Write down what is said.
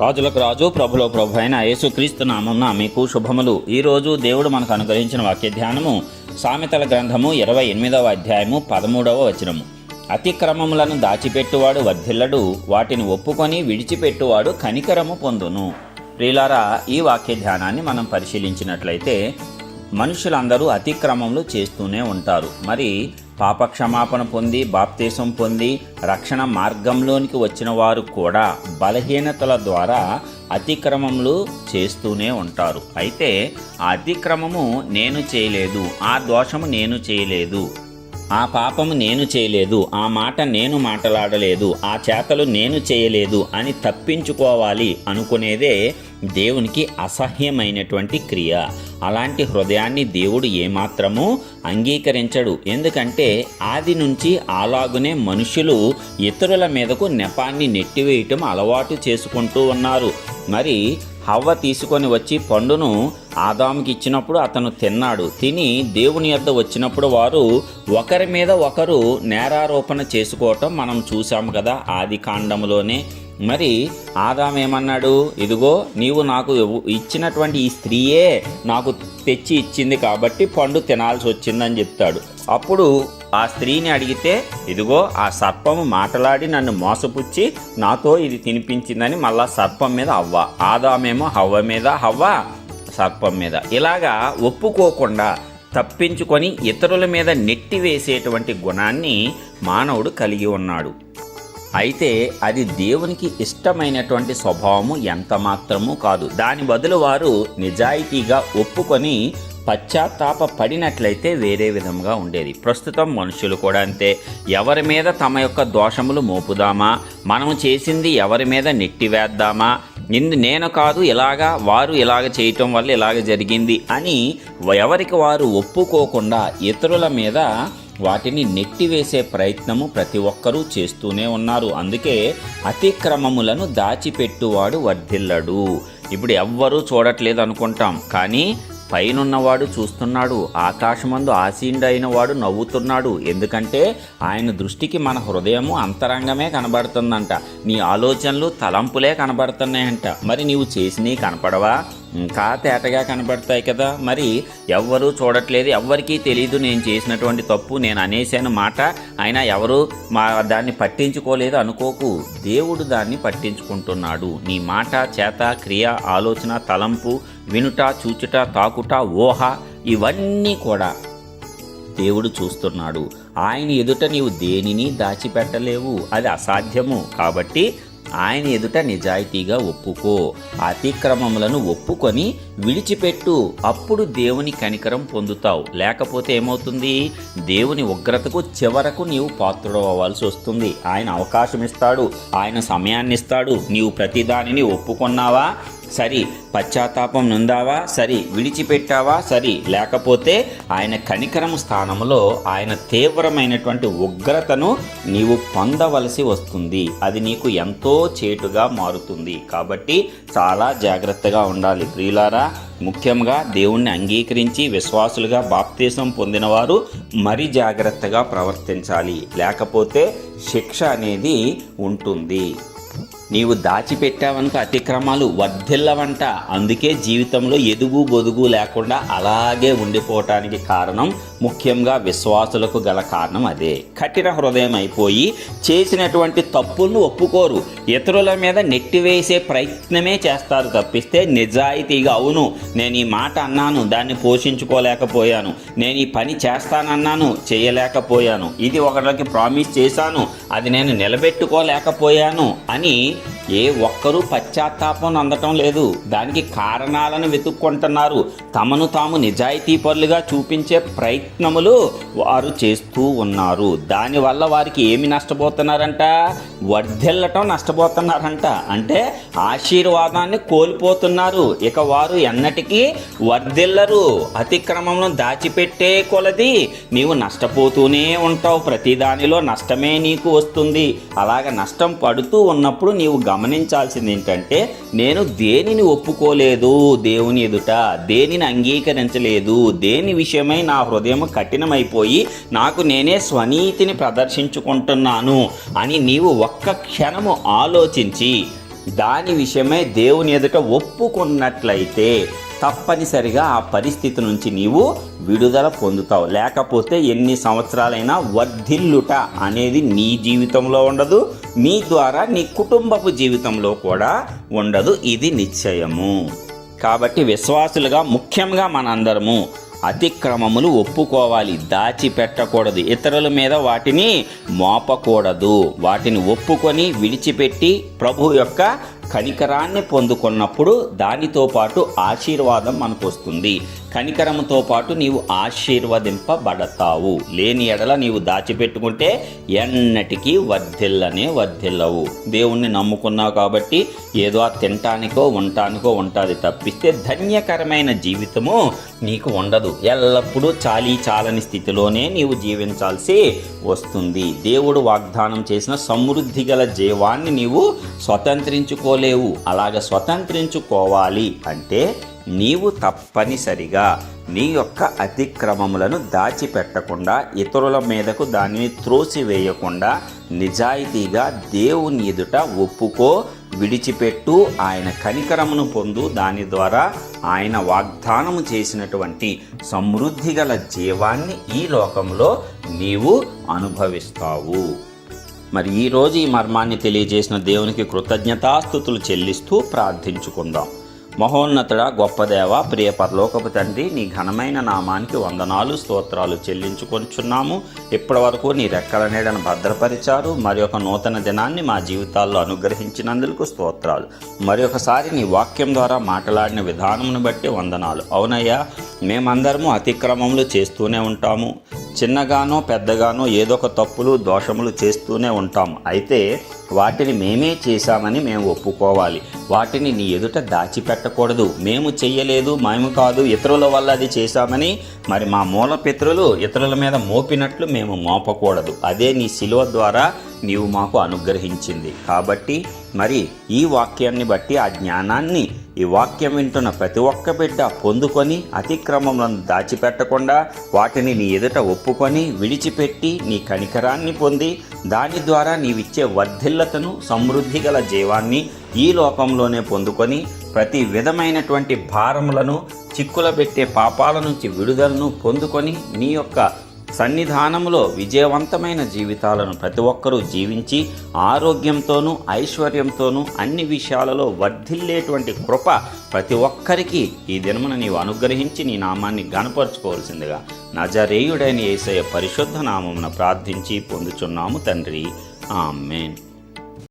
రాజులకు రాజు ప్రభులో ప్రభు అయిన యేసుక్రీస్తు నామమున మీకు శుభములు. ఈరోజు దేవుడు మనకు అనుగ్రహించిన వాక్య ధ్యానము సామెతల గ్రంథము ఇరవై ఎనిమిదవ అధ్యాయము పదమూడవ వచనము. అతిక్రమములను దాచిపెట్టువాడు వర్ధిల్లడు వాటిని ఒప్పుకొని విడిచిపెట్టువాడు కనికరము పొందును. ప్రియులారా ఈ వాక్య ధ్యానాన్ని మనం పరిశీలించినట్లయితే మనుషులందరూ అతిక్రమములు చేస్తూనే ఉంటారు. మరి పాపక్షమాపణ పొంది బాప్తీసం పొంది రక్షణ మార్గంలోనికి వచ్చిన వారు కూడా బలహీనతల ద్వారా అతిక్రమములు చేస్తూనే ఉంటారు. అయితే ఆ అతిక్రమము నేను చేయలేదు ఆ దోషము నేను చేయలేదు. ఆ పాపము నేను చేయలేదు ఆ మాట నేను మాట్లాడలేదు ఆ చేతలు నేను చేయలేదు అని తప్పించుకోవాలి అనుకునేదే దేవునికి అసహ్యమైనటువంటి క్రియ. అలాంటి హృదయాన్ని దేవుడు ఏమాత్రము అంగీకరించడు. ఎందుకంటే ఆది నుంచి అలాగునే మనుషులు ఇతరుల మీదకు నెపాన్ని నెట్టివేయటం అలవాటు చేసుకుంటూ ఉన్నారు. మరి హవ్వ తీసుకొని వచ్చి పండును ఆదాముకి ఇచ్చినప్పుడు అతను తిన్నాడు. తిని దేవుని యొద్ద వచ్చినప్పుడు వారు ఒకరి మీద ఒకరు నేరారోపణ చేసుకోవటం మనం చూసాము కదా ఆది కాండంలోనే మరి ఆదాం ఏమన్నాడు? ఇదిగో నీవు నాకు ఇచ్చినటువంటి ఈ స్త్రీయే నాకు తెచ్చి ఇచ్చింది కాబట్టి పండు తినాల్సి వచ్చిందని చెప్తాడు. అప్పుడు ఆ స్త్రీని అడిగితే ఇదిగో ఆ సర్పము మాటలాడి నన్ను మోసపుచ్చి నాతో ఇది తినిపించిందని మళ్ళా సర్పం మీద అవ్వ. ఆదామేమో హవ్వ మీద హవ్వ సర్పం మీద. ఇలాగా ఒప్పుకోకుండా తప్పించుకొని ఇతరుల మీద నెట్టివేసేటువంటి గుణాన్ని మానవుడు కలిగి ఉన్నాడు. అయితే అది దేవునికి ఇష్టమైనటువంటి స్వభావము ఎంత మాత్రము కాదు. దాని బదులు వారు నిజాయితీగా ఒప్పుకొని పశ్చాత్తాప పడినట్లయితే వేరే విధంగా ఉండేది. ప్రస్తుతం మనుషులు కూడా అంతే. ఎవరి మీద తమ యొక్క దోషములు మోపుదామా? మనము చేసింది ఎవరి మీద నెట్టివేద్దామా ఇందు నేను కాదు ఇలాగా వారు ఇలాగ చేయటం వల్ల ఇలాగ జరిగింది అని ఎవరికి వారు ఒప్పుకోకుండా ఇతరుల మీద వాటిని నెట్టివేసే ప్రయత్నము ప్రతి ఒక్కరూ చేస్తూనే ఉన్నారు. అందుకే అతిక్రమములను దాచిపెట్టువాడు వర్ధిల్లడు. ఇప్పుడు ఎవ్వరూ చూడట్లేదు అనుకుంటాం. కానీ పైనున్నవాడు చూస్తున్నాడు ఆకాశమందు ఆసీనుడైన వాడు నవ్వుతున్నాడు. ఎందుకంటే ఆయన దృష్టికి మన హృదయము అంతరంగమే కనబడుతుందంట. నీ ఆలోచనలు తలంపులే కనబడుతున్నాయంట. మరి నీవు చేసినవి కనపడవా? ఇంకా తేటగా కనబడతాయి కదా. మరి ఎవ్వరూ చూడట్లేదు. ఎవ్వరికీ తెలియదు నేను చేసినటువంటి తప్పు నేను అనేసాను మాట. అయినా ఎవరు మా దాన్ని పట్టించుకోలేదు అనుకోకు. దేవుడు దాన్ని పట్టించుకుంటున్నాడు. నీ మాట చేత క్రియ ఆలోచన తలంపు వినుట చూచుట తాకుట ఊహ ఇవన్నీ కూడా దేవుడు చూస్తున్నాడు. ఆయన ఎదుట నీవు దేనిని దాచిపెట్టలేవు. అది అసాధ్యము. కాబట్టి ఆయన ఎదుట నిజాయితీగా ఒప్పుకో. అతిక్రమములను ఒప్పుకొని విడిచిపెట్టు. అప్పుడు దేవుని కనికరం పొందుతావు. లేకపోతే ఏమవుతుంది? దేవుని ఉగ్రతకు చివరకు నీవు పాత్రుడు అవ్వాల్సి వస్తుంది. ఆయన అవకాశం ఇస్తాడు ఆయన సమయాన్ని ఇస్తాడు నీవు ప్రతిదానిని ఒప్పుకున్నావా? సరి పశ్చాత్తాపం నుందావా? సరి విడిచిపెట్టావా? సరి లేకపోతే ఆయన కనికరం స్థానంలో ఆయన తీవ్రమైనటువంటి ఉగ్రతను నీవు పొందవలసి వస్తుంది. అది నీకు ఎంతో చేటుగా మారుతుంది. కాబట్టి చాలా జాగ్రత్తగా ఉండాలి. ప్రియులారా ముఖ్యంగా దేవుణ్ణి అంగీకరించి విశ్వాసులుగా బాప్తీసం పొందినవారు మరి జాగ్రత్తగా ప్రవర్తించాలి. లేకపోతే శిక్ష అనేది ఉంటుంది. నీవు దాచిపెట్టావనుక అతిక్రమాలు వర్ధిల్లవంట. అందుకే జీవితంలో ఎదుగు బొదుగు లేకుండా అలాగే ఉండిపోవటానికి కారణం ముఖ్యంగా విశ్వాసులకు గల కారణం అదే. కఠిన హృదయం అయిపోయి చేసినటువంటి తప్పులను ఒప్పుకోరు. ఇతరుల మీద నెట్టివేసే ప్రయత్నమే చేస్తారు తప్పిస్తే నిజాయితీగా అవును నేను ఈ మాట అన్నాను దాన్ని పోషించుకోలేకపోయాను నేను ఈ పని చేస్తానన్నాను చేయలేకపోయాను ఇది ఒకరికి ప్రామిస్ చేశాను అది నేను నిలబెట్టుకోలేకపోయాను అని ఏ ఒక్కరూ పశ్చాత్తాపం అందటం లేదు. దానికి కారణాలను వెతుక్కుంటున్నారు. తమను తాము నిజాయితీ పరులుగా చూపించే ప్రయత్నములు వారు చేస్తూ ఉన్నారు. దానివల్ల వారికి ఏమి నష్టపోతున్నారంట? వర్ధిల్లటం నష్టపోతున్నారంట. అంటే ఆశీర్వాదాన్ని కోల్పోతున్నారు. ఇక వారు ఎన్నటికీ వర్ధిల్లరు. అతిక్రమంలో దాచిపెట్టే కొలది నీవు నష్టపోతూనే ఉంటావు. ప్రతిదానిలో నష్టమే నీకు వస్తుంది. అలాగ నష్టం పడుతూ ఉన్నప్పుడు నీవు గమనించాల్సింది ఏంటంటే నేను దేనిని ఒప్పుకోలేదు దేవుని ఎదుట దేనిని అంగీకరించలేదు దేని విషయమై నా హృదయం కఠినమైపోయి నాకు నేనే స్వనీతిని ప్రదర్శించుకుంటున్నాను అని నీవు ఒక్క క్షణము ఆలోచించి దాని విషయమై దేవుని ఎదుట ఒప్పుకున్నట్లయితే తప్పనిసరిగా ఆ పరిస్థితి నుంచి నీవు విడుదల పొందుతావు. లేకపోతే ఎన్ని సంవత్సరాలైనా వర్ధిల్లుట అనేది నీ జీవితంలో ఉండదు. నీ ద్వారా నీ కుటుంబపు జీవితంలో కూడా ఉండదు. ఇది నిశ్చయము. కాబట్టి విశ్వాసులుగా ముఖ్యంగా మనందరము అతిక్రమములు ఒప్పుకోవాలి. దాచిపెట్టకూడదు. ఇతరుల మీద వాటిని మోపకూడదు. వాటిని ఒప్పుకొని విడిచిపెట్టి ప్రభు యొక్క కనికరాన్ని పొందుకున్నప్పుడు దానితో పాటు ఆశీర్వాదం మనకు వస్తుంది కనికరముతో పాటు నీవు ఆశీర్వదింపబడతావు. లేని ఎడల నీవు దాచిపెట్టుకుంటే ఎన్నటికీ వర్ధిల్లనే వర్ధిల్లవు. దేవుణ్ణి నమ్ముకున్నావు కాబట్టి ఏదో తింటానికో తినటానికో ఉండటానికో ఉంటుంది తప్పిస్తే ధన్యకరమైన జీవితము నీకు ఉండదు. ఎల్లప్పుడూ చాలీ చాలని స్థితిలోనే నీవు జీవించాల్సి వస్తుంది. దేవుడు వాగ్దానం చేసిన సమృద్ధి గల జీవాన్ని నీవు స్వతంత్రించుకో స్వతంత్రించుకోలేవు అలాగ స్వతంత్రించుకోవాలి అంటే నీవు తప్పనిసరిగా నీ యొక్క అతిక్రమములను దాచిపెట్టకుండా ఇతరుల మీదకు దానిని త్రోసివేయకుండా నిజాయితీగా దేవుని ఎదుట ఒప్పుకో విడిచిపెట్టు ఆయన కనికరమును పొందు దాని ద్వారా ఆయన వాగ్దానము చేసినటువంటి సమృద్ధి గల జీవాన్ని ఈ లోకంలో నీవు అనుభవిస్తావు. మరి ఈరోజు ఈ మర్మాన్ని తెలియజేసిన దేవునికి కృతజ్ఞతాస్థుతులు చెల్లిస్తూ ప్రార్థించుకుందాం. మహోన్నతుడ గొప్ప దేవ ప్రియ పరలోకపు తండ్రి నీ ఘనమైన నామానికి వందనాలు స్తోత్రాలు చెల్లించుకొనిచున్నాము. ఇప్పటి వరకు నీ రెక్కల నీడను భద్రపరిచారు. మరి ఒక నూతన దినాన్ని మా జీవితాల్లో అనుగ్రహించినందుకు స్తోత్రాలు. మరి ఒకసారి నీ వాక్యం ద్వారా మాట్లాడిన విధానమును బట్టి వందనాలు. అవునయ్యా మేమందరము అతిక్రమములు చేస్తూనే ఉంటాము. చిన్నగానో పెద్దగానో ఏదో ఒక తప్పులు దోషములు చేస్తూనే ఉంటాం. అయితే వాటిని మేమే చేశామని మేము ఒప్పుకోవాలి. వాటిని నీ ఎదుట దాచిపెట్టకూడదు. మేము చెయ్యలేదు మేము కాదు ఇతరుల వల్ల అది చేశామని మరి మా మూల పితరులు ఇతరుల మీద మోపినట్లు మేము మోపకూడదు. అదే నీ శిలువ ద్వారా నీవు మాకు అనుగ్రహించింది. కాబట్టి మరి ఈ వాక్యాన్ని బట్టి ఆ జ్ఞానాన్ని ఈ వాక్యం వింటున్న ప్రతి ఒక్క బిడ్డ పొందుకొని అతిక్రమములను దాచిపెట్టకుండా వాటిని నీ ఎదుట ఒప్పుకొని విడిచిపెట్టి నీ కనికరాన్ని పొంది దాని ద్వారా నీవిచ్చే వర్ధిల్లతను సమృద్ధి గల జీవాన్ని ఈ లోకంలోనే పొందుకొని ప్రతి విధమైనటువంటి భారములను చిక్కుల పెట్టే పాపాల నుంచి విడుదలను పొందుకొని నీ యొక్క సన్నిధానములో విజయవంతమైన జీవితాలను ప్రతి ఒక్కరూ జీవించి ఆరోగ్యంతోనూ ఐశ్వర్యంతోనూ అన్ని విషయాలలో వర్ధిల్లేటువంటి కృప ప్రతి ఒక్కరికి ఈ దినమున నీవు అనుగ్రహించి నీ నామాన్ని గనపరుచుకోవాల్సిందిగా నజరేయుడైన ఏసయ పరిశుద్ధ నామమున ప్రార్థించి పొందుచున్నాము తండ్రి. ఆమెన్.